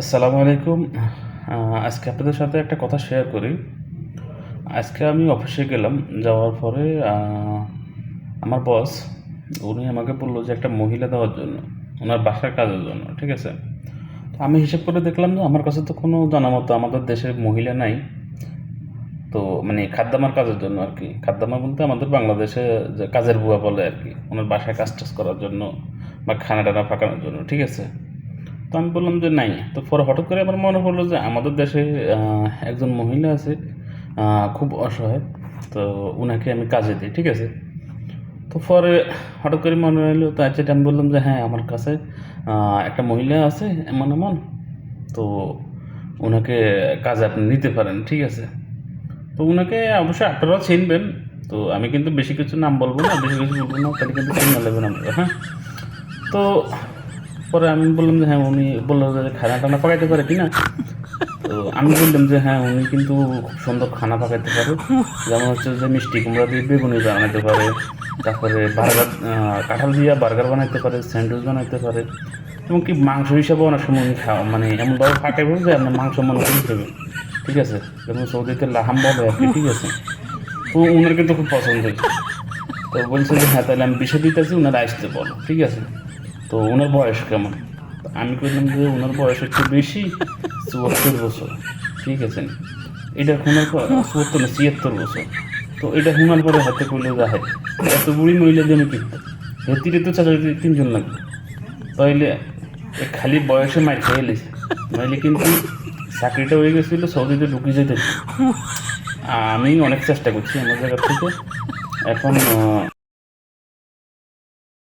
আসসালামু আলাইকুম। আজকে আপনাদের সাথে একটা কথা শেয়ার করি। আজকে আমি অফিসে গেলাম, যাওয়ার পরে আমার বস উনি আমাকে বলল যে একটা মহিলা দেওয়ার জন্য, ওনার বাসার কাজের জন্য, ঠিক আছে? তো আমি হিসেব করে দেখলাম যে আমার কাছে তো কোনো জানা মতো আমাদের দেশের মহিলা নাই। তো মানে খাদ্যামার কাজের জন্য আর কি। খাদ্যামা বলতে আমাদের বাংলাদেশে যে কাজের বুয়া বলে আর কি, ওনার বাসায় কাজ টাজ করার জন্য বা খানা টানা পাকানোর জন্য, ঠিক আছে? তো আমি বললাম যে নাই। তো পরে হঠাৎ করে আমার মনে পড়ল যে আমাদের দেশে একজন মহিলা আছে খুব অসহায়। তো ওনাকে আমি কাজে দিই, ঠিক আছে? তো পরে হঠাৎ করে মনে হলো, তো আচ্ছা আমি বললাম যে হ্যাঁ আমার কাছে একটা মহিলা আছে, এমন এমন। তো ওনাকে কাজে আপনি নিতে পারেন, ঠিক আছে? তো ওনাকে অবশ্যই আপনারাও চিনবেন। তো আমি কিন্তু বেশি কিছু নাম বলব না, বেশি কিছু বলব না, তাহলে কিন্তু চিনে নেবেন আপনারা হ্যাঁ? তো পরে আমি বললাম যে হ্যাঁ উনি বলল যে খানা টানা পাকাইতে পারে কি না তো আমি বললাম যে হ্যাঁ উনি কিন্তু খুব সুন্দর খানা পাকাইতে পারে। যেমন হচ্ছে যে মিষ্টি কুমড়া দিয়ে বেগুনি বানাতে পারে। তারপরে বার্গার কাঁঠাল দিয়ে বার্গার বানাইতে পারে, স্যান্ডউইচ বানাইতে পারে। এমনকি মাংস হিসাবে অনেক সময় উনি খাওয়া মানে এমনভাবে ফাটাইবে যে আপনার মাংস মনে করে ঠিক আছে? যেমন সৌদিতে লাহাম বলে আপনি ঠিক আছে? তো উনার কিন্তু খুব পছন্দ। তো বলছে যে হ্যাঁ তাহলে আমি বিষয় দিতেছি ওনারা আসতে বলো ঠিক আছে? তো ওনার বয়স কেমন? আমি বললাম যে ওনার বয়স একটু বেশি, চুয়াত্তর বছর। ঠিক আছে? এটা শোনার পর চুয়াত্তর না, ছিয়াত্তর বছর। তো এটা শোনার পরে হাতে করলে যায় এত বুড়ি মহিলা আমি কিনতে হেতিরে তো চাচা তিনজন লাগবে। তাইলে খালি বয়সে মার খেয়ে নইলে কিন্তু চাকরিটা হয়ে গেছিল, সৌদিতে ঢুকে যেতে। আমি অনেক চেষ্টা করছি আমার জায়গা থেকে। এখন